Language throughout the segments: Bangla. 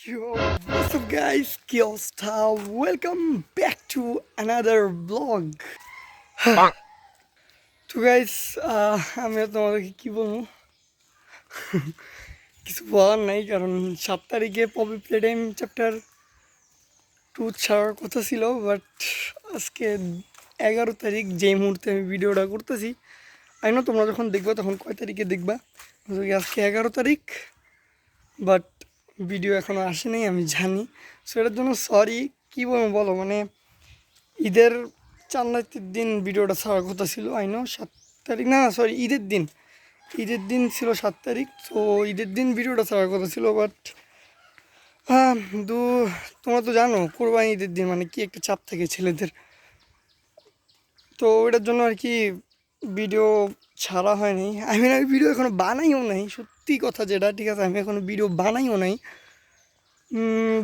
Yo, what's up guys? কি অবস্থা? Welcome back to another vlog. তো গাইস আমি তোমাদেরকে কি বলব কিছু বলার নাই কারণ সাত তারিখে Poppy Playtime chapter two ছাড়ার কথা ছিল বাট আজকে এগারো তারিখ যেই মুহূর্তে আমি ভিডিওটা করতেছি আই না তোমরা যখন দেখবা তখন কয় তারিখে দেখবা আজকে এগারো তারিখ বাট ভিডিও এখনও আসেনি আমি জানি। সো এটার জন্য সরি কী বলব বলো? মানে ঈদের চার রাতের দিন ভিডিওটা ছাড়ার কথা ছিল আইনো সাত তারিখ, না সরি ঈদের দিন। ঈদের দিন ছিল সাত তারিখ তো ঈদের দিন ভিডিওটা ছাড়ার কথা ছিল বাট হ্যাঁ দু, তোমরা তো জানো, কোরবানি ঈদের দিন মানে কি একটা চাপ থাকে ছেলেদের। তো ওটার জন্য আর কি ভিডিও ছাড়া হয়নি আমি না ভিডিও এখনও বানাইও নাই, সত্যি কথা যেটা, ঠিক আছে? আমি এখনও ভিডিও বানাইও নাই।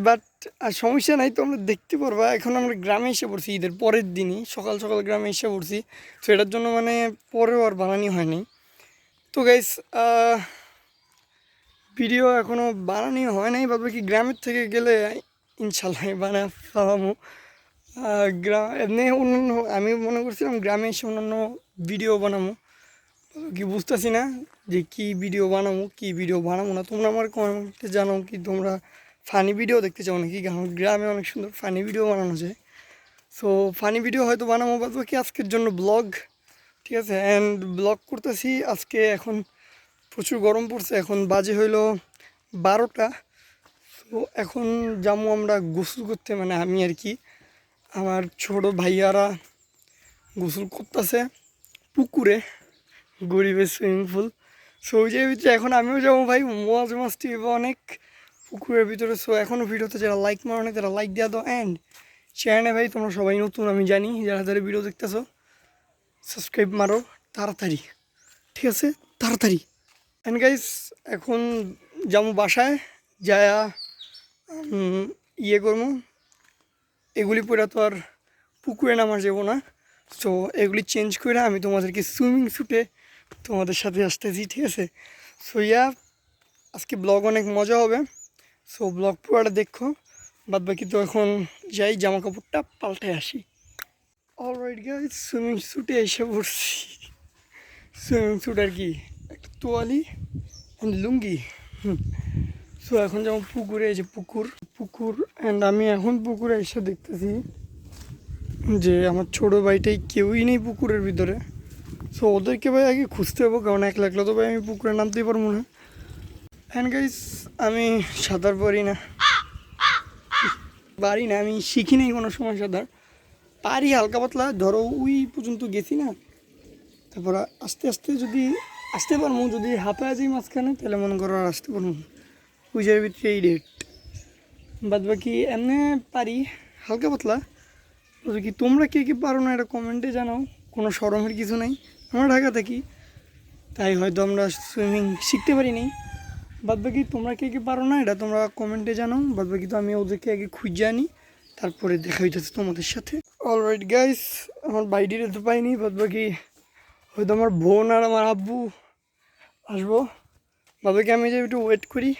বাট আর সমস্যা নাই, তো আমরা দেখতে পারবা। এখন আমরা গ্রামে এসে পড়ছি, ঈদের পরের দিনই। সকাল সকাল গ্রামে এসে পড়ছি। তো এটার জন্য মানে পরেও আর বানানি হয়নি তো গাইস ভিডিও এখনও বানানি হয় নাই। ভাববে কি গ্রামের থেকে গেলে, ইনশাল্লাহ বানা ফেলামো গ্রাম এমনি অন্যান্য, আমি মনে করছিলাম গ্রামে এসে অন্যান্য ভিডিও বানাবো কি বুঝতেছি না যে কি ভিডিও বানাবো কি ভিডিও বানাবো না। তোমরা আমার কমেন্টে জানো কি তোমরা ফানি ভিডিও দেখতে চাও নাকি? গ্রামে অনেক সুন্দর ফানি ভিডিও বানানো যায়। সো ফানি ভিডিও হয়তো বানাবো বাদ বাকি আজকের জন্য ব্লগ ঠিক আছে? অ্যান্ড ব্লগ করতেছি আজকে এখন প্রচুর গরম পড়ছে। এখন বাজে হইল বারোটা। তো এখন যাব আমরা গোসল করতে মানে আমি আর কি। আমার ছোট ভাইয়ারা গোসল করতেছে পুকুরে, গরিবের সুইমিং পুল সো ভিতরে এখন আমিও যাব ভাই, মজ মাস্তি অনেক পুকুরের ভিতরে। সো এখনও ভিডিওতে যারা লাইক মারো না তারা লাইক দেওয়া দাও। অ্যান্ড চ্যানেলে ভাই, তোমরা সবাই নতুন, আমি জানি, যারা যারা ভিডিও দেখতেছো সাবস্ক্রাইব মারো, তাড়াতাড়ি। ঠিক আছে? তাড়াতাড়ি। অ্যান্ড গাইস এখন যাব বাসায়, যায়া ইয়ে করব। এগুলি পরে তো আর পুকুরে নামা যাব না। সো এগুলি চেঞ্জ করে আমি তোমাদেরকে সুইমিং স্যুটে তোমাদের সাথে আসতেছি, ঠিক আছে? সো ইয়া আজকে ব্লগ অনেক মজা হবে। সো ব্লগ পুরোটা দেখো বাদ বাকি তো এখন যাই জামা কাপড়টা পাল্টে আসি অলরাইট গাইজ সুইমিং স্যুটে এসে পড়ছি। সুইমিং স্যুট আর কি, একটা তোয়ালি লুঙ্গি। সো এখন যেমন পুকুরে যে পুকুর পুকুর অ্যান্ড আমি এখন পুকুরে এসে দেখতেছি যে আমার ছোটো ভাইটাই কেউই নেই পুকুরের ভিতরে। সো ওদেরকে ভাই আগে খুঁজতে হব, কারণ এক লাগল তো ভাই আমি পুকুরে নামতেই পারব না। অ্যান্ড গাইস আমি সাঁতার পারি না। পারি না, আমি শিখি নাই কোনো সময় সাঁতার। পারি হালকা পাতলা, ধরো ওই পর্যন্ত গেছি না। তারপর আস্তে আস্তে যদি, আসতে পারব, যদি হাঁপে যাই মাঝখানে, তাহলে মনে করো আর আসতে পারব ওই জায়গার ভিতরে এই রেট বাদ বাকি এমনি পারি। হালকা পাতলা। কি, তোমরা কে কে পারো না এটা কমেন্টে জানাও। কোনো সরমের কিছু নাই। আমরা ঢাকা থাকি। তাই হয়তো আমরা সুইমিং শিখতে পারিনি। বাদ বাকি তোমরা কে কে পারো না এটা তোমরা কমেন্টে জানাও। বাদ বাকি তো আমি ওদেরকে আগে খুঁজে আনি। তারপরে দেখা হইতেছে তোমাদের সাথে। অলরাইট গাইস আমার বাইডিরে তো পাইনি। বাদ বাকি হয়তো আমার বোন আর আমার আব্বু আসব। বাদ বাকি আমি যে একটু ওয়েট করি।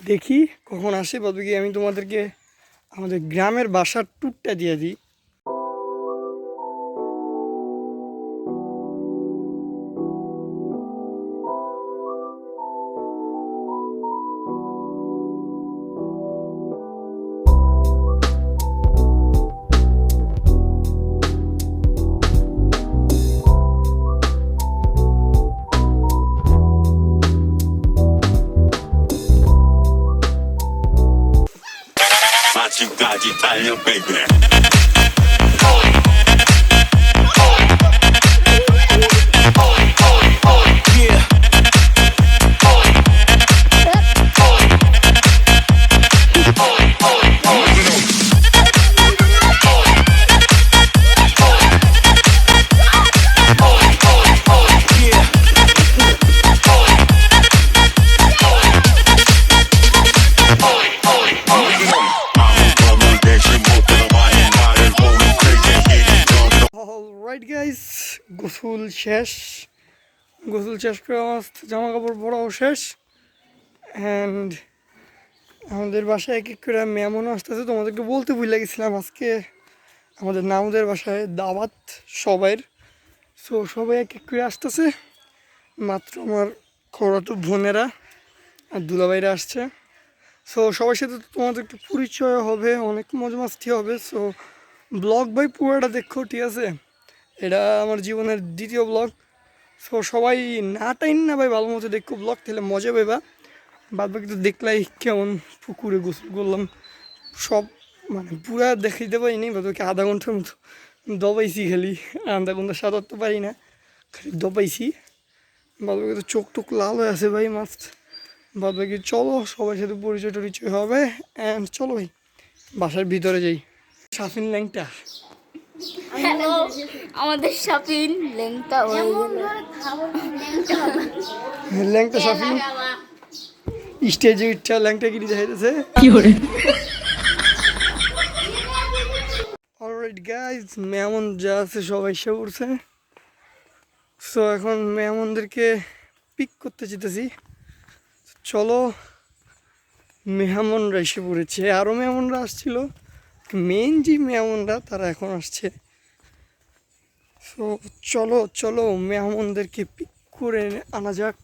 দেখি কখন আসে। বাবাকে আমি তোমাদেরকে আমাদের গ্রামের বাসার ট্যুরটা দিয়ে দিই। trabalho, Pedrão. গোসল শেষ গোসল শেষ করে আমার জামা কাপড় পরাও শেষ অ্যান্ড আমাদের বাসায় এক এক করে মেমন আসতেছে। তোমাদেরকে বলতে ভুলে গেছিলাম আজকে। আমাদের নামদের বাসায় দাওয়াত সবাইয়ের। সো সবাই এক এক করে আসতেছে। মাত্র আমার খোড়াটো বোনেরা আর দুলাভাইরা আসছে। সো সবার সাথে তোমাদের একটু পরিচয় হবে, অনেক মজা মাস্তি হবে। সো ব্লগ বাই পুরোটা দেখো, ঠিক আছে? এটা আমার জীবনের দ্বিতীয় ব্লগ সো সবাই না টাইম না ভাই, ভালো মতো দেখো ব্লগ তাহলে মজা পাইবা। বাদ বাকি তো দেখলাই কেমন পুকুরে গোসল করলাম সব মানে পুরা দেখাইতে পারিনি, বাদ বাকি আধা ঘণ্টার মতো দবাইছি খালি। আধা ঘণ্টা সাঁতার তো পারি না, খালি দবাইছি। বাদ বাকি তো চোখ টোক লাল হয়ে আছে ভাই মাস্ট বাদ বাকি চলো, সবার সাথে পরিচয় টরিচয় হবে। অ্যান্ড চলো ভাই, বাসার ভিতরে যাই। সাফিন ল্যাংটা। আমাদের শপিং লেংটা হয়ে ল্যাংটা সাফিন স্টেজে উঠছে ল্যাংটা গিরি দেখাইতেছে অলরাইট গাইজ মেমন যা আছে সবাই এসে পড়ছে। সো এখন মেহমানদেরকে পিক করতে যেতেছি। চলো মেহমানরা এসে পড়েছে। আরও মেহমানরা আসছিল। মেন যে মেহমানরা তারা এখন আসছে। সো চলো চলো মেহমানদেরকে পিক করে আনা যাক।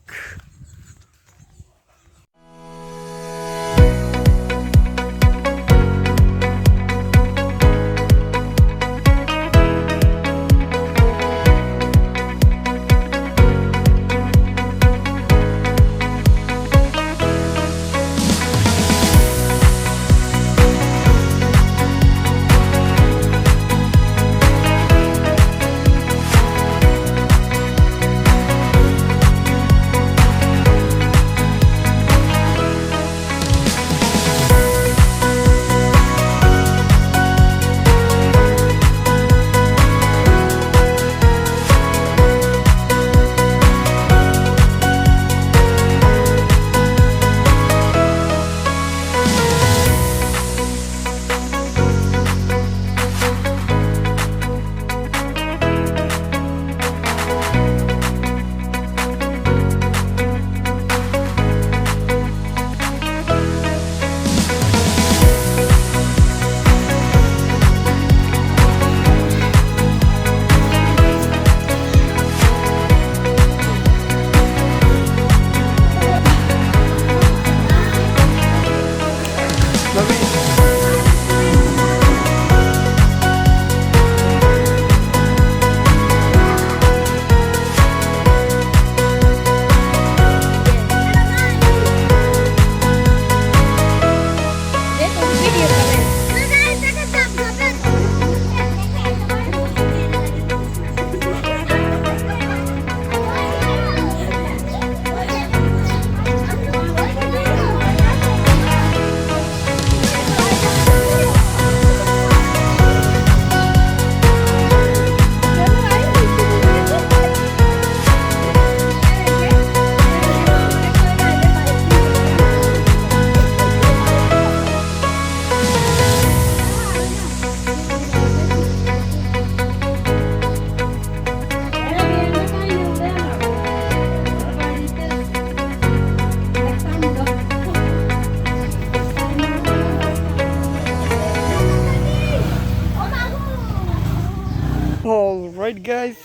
রাইট গাইস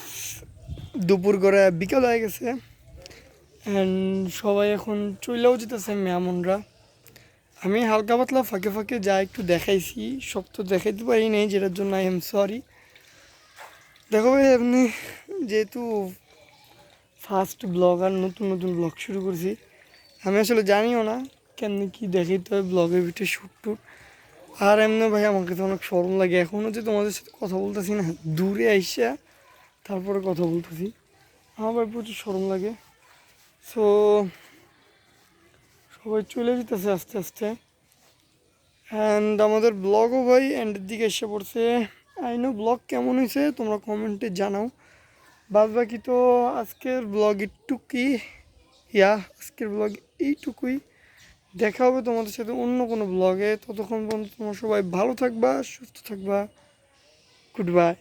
দুপুর করে বিকেল হয়ে গেছে। অ্যান্ড সবাই এখন চলেও যেতেছে মেহমানরা আমি হালকা পাতলা ফাঁকে ফাঁকে যা একটু দেখাইছি, সব তো দেখাইতে পারি নাই, যেটার জন্য আই এম সরি দেখো ভাই, আপনি যেহেতু ফার্স্ট ব্লগ আর নতুন নতুন ব্লগ শুরু করছি, আমি আসলে জানিও না কেমনি কী দেখাইতে হয় ব্লগের ভিতরে শ্যুট টুট আর এমনি ভাই আমাকে তো অনেক সরম লাগে। এখনও যে তোমাদের সাথে কথা বলতেছি না, দূরে আইসা তারপরে কথা বলতেছি। আমার ভাই প্রচুর সরম লাগে। সো সবাই চলে যেতেছে আস্তে আস্তে। অ্যান্ড আমাদের ব্লগও ভাই এন্ডের দিকে এসে পড়ছে। আই নো ব্লগ কেমন হয়েছে, তোমরা কমেন্টে জানাও। বাদ বাকি তো আজকের ব্লগ একটুকুই ইয়া, আজকের ব্লগ এইটুকুই। দেখা হবে তোমাদের সাথে অন্য কোনো ব্লগে ততক্ষণ পর্যন্ত তোমরা সবাই ভালো থাকবা, সুস্থ থাকবা। Good bye